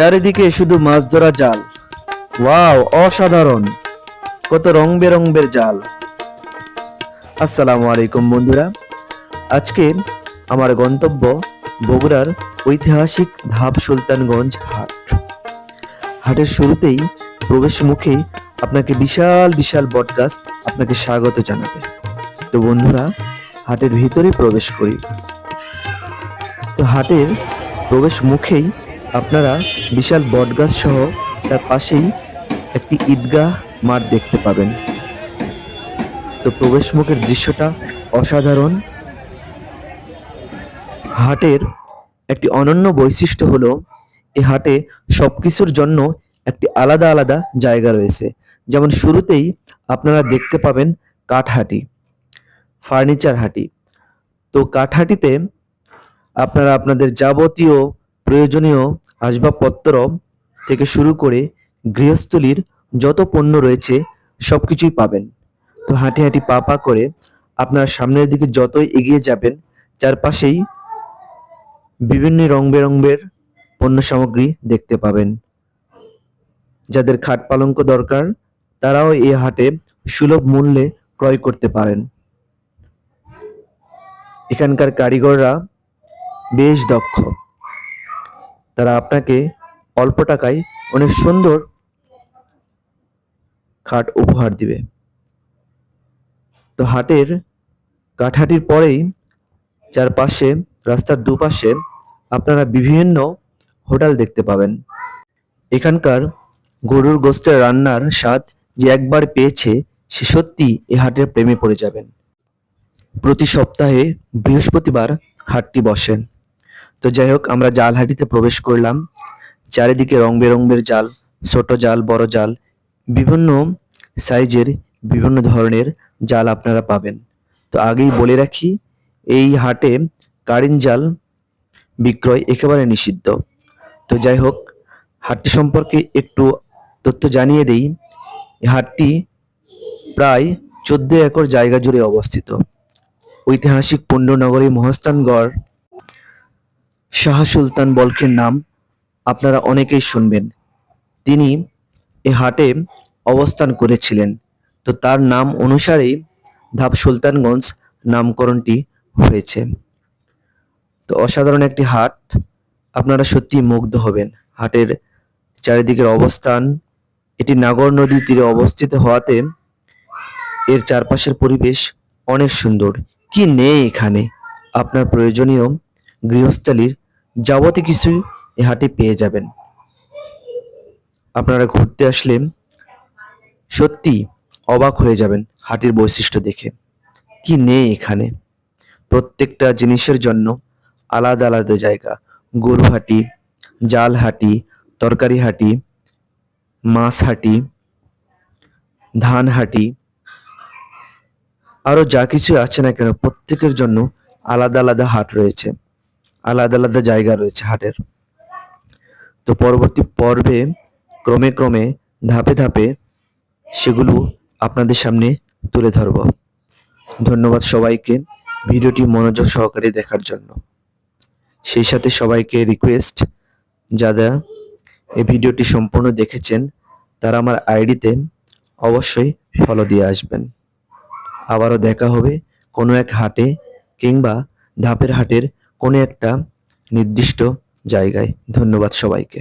চারিদিকে শুধু মাছ ধরা জাল। ওয়াও, অসাধারণ। কত রং বেরঙের জাল। আসসালামু আলাইকুম, বন্ধুরা। আজকে আমার গন্তব্য বগুড়ার ঐতিহাসিক ধাপ সুলতানগঞ্জ হাট। হাটের শুরুতেই প্রবেশ মুখেই আপনাকে বিশাল বিশাল বটগাছ আপনাকে স্বাগত জানাবে। তো বন্ধুরা, হাটের ভিতরে প্রবেশ করি। তো হাটের প্রবেশ মুখেই আপনারা বিশাল বটগাছ সহ তার পাশেই একটি ঈদগাহ মাঠ দেখতে পাবেন। তো প্রবেশ মুখের দৃশ্যটা অসাধারণ। হাটের একটি অনন্য বৈশিষ্ট্য হলো এই হাটে সব কিছুর জন্য একটি আলাদা আলাদা জায়গা রয়েছে। যেমন শুরুতেই আপনারা দেখতে পাবেন কাঠহাটি, ফার্নিচার হাটি। তো কাঠহাটিতে আপনারা আপনাদের যাবতীয় প্রয়োজনীয় আসবাবপত্র থেকে শুরু করে গৃহস্থলীর যত পণ্য রয়েছে সব কিছুই পাবেন। তো হাঁটি হাঁটি পা পা করে আপনারা সামনের দিকে যতই এগিয়ে যাবেন, চারপাশেই বিভিন্ন রং বেরঙের পণ্য সামগ্রী দেখতে পাবেন। যাদের খাট পালঙ্ক দরকার, তারাও এই হাটে সুলভ মূল্যে ক্রয় করতে পারেন। এখানকার কারিগররা বেশ দক্ষ। তারা আপনাকে অল্প টাকায় অনেক সুন্দর খাট উপহার দিবে। তো হাটের কাঠাটির পরেই চারপাশে, রাস্তার দুপাশে আপনারা বিভিন্ন হোটেল দেখতে পাবেন। এখানকার গরুর গোস্তের রান্নার স্বাদ যে একবার পেয়েছে, সে সত্যি এ হাটের প্রেমে পড়ে যাবেন। প্রতি সপ্তাহে বৃহস্পতিবার হাটটি বসেন তো যাই হোক, আমরা জাল হাটিতে প্রবেশ করলাম। চারিদিকে রং বেরঙের জাল, ছোট জাল, বড় জাল, বিভিন্ন সাইজের বিভিন্ন ধরনের জাল আপনারা পাবেন। তো আগেই বলে রাখি, এই হাটে কারেন্ট জাল বিক্রয় একেবারে নিষিদ্ধ। তো যাই হোক, হাটটি সম্পর্কে একটু তথ্য জানিয়ে দেই। হাটটি প্রায় চোদ্দ একর জায়গা জুড়ে অবস্থিত। ঐতিহাসিক পুণ্যনগরী মহাস্থানগড় শাহ সুলতান বলকের নাম আপনারা অনেকেই শুনবেন। তিনি এ হাটে অবস্থান করেছিলেন। তো তার নাম অনুসারেই ধাপ সুলতানগঞ্জ নামকরণটি হয়েছে। তো অসাধারণ একটি হাট। আপনারা সত্যি মুগ্ধ হবেন। হাটের চারিদিকের অবস্থান, এটি নাগর নদীর তীরে অবস্থিত হওয়াতে এর চারপাশের পরিবেশ অনেক সুন্দর। কি নেই এখানে? আপনার প্রয়োজনীয় গৃহস্থালির যাবতীয় কিছু এ হাটে পেয়ে যাবেন। আপনারা ঘুরতে আসলে সত্যি অবাক হয়ে যাবেন হাটের বৈশিষ্ট্য দেখে। কি নেই এখানে? প্রত্যেকটা জিনিসের জন্য আলাদা আলাদা জায়গা। গরু হাটি, জাল হাটি, তরকারি হাটি, মাছ হাটি, ধান হাটি, আরও যা কিছু আছে না কেন, প্রত্যেকের জন্য আলাদা আলাদা হাট রয়েছে। আলাদা আলাদা জায়গা রয়েছে হাটের। তো পরবর্তী পর্বে ক্রমে ক্রমে ধাপে ধাপে সেগুলো আপনাদের সামনে তুলে ধরব। ধন্যবাদ সবাইকে ভিডিওটি মনোযোগ সহকারে দেখার জন্য। সেই সাথে সবাইকে রিকোয়েস্ট যারা এই ভিডিওটি সম্পূর্ণ দেখেছেন, তারা আমার আইডিতে অবশ্যই ফলো দিয়ে আসবেন। আবারও দেখা হবে কোনো এক হাটে কিংবা ধাপের হাটের কোনো একটা নির্দিষ্ট জায়গায় ধন্যবাদ সবাইকে।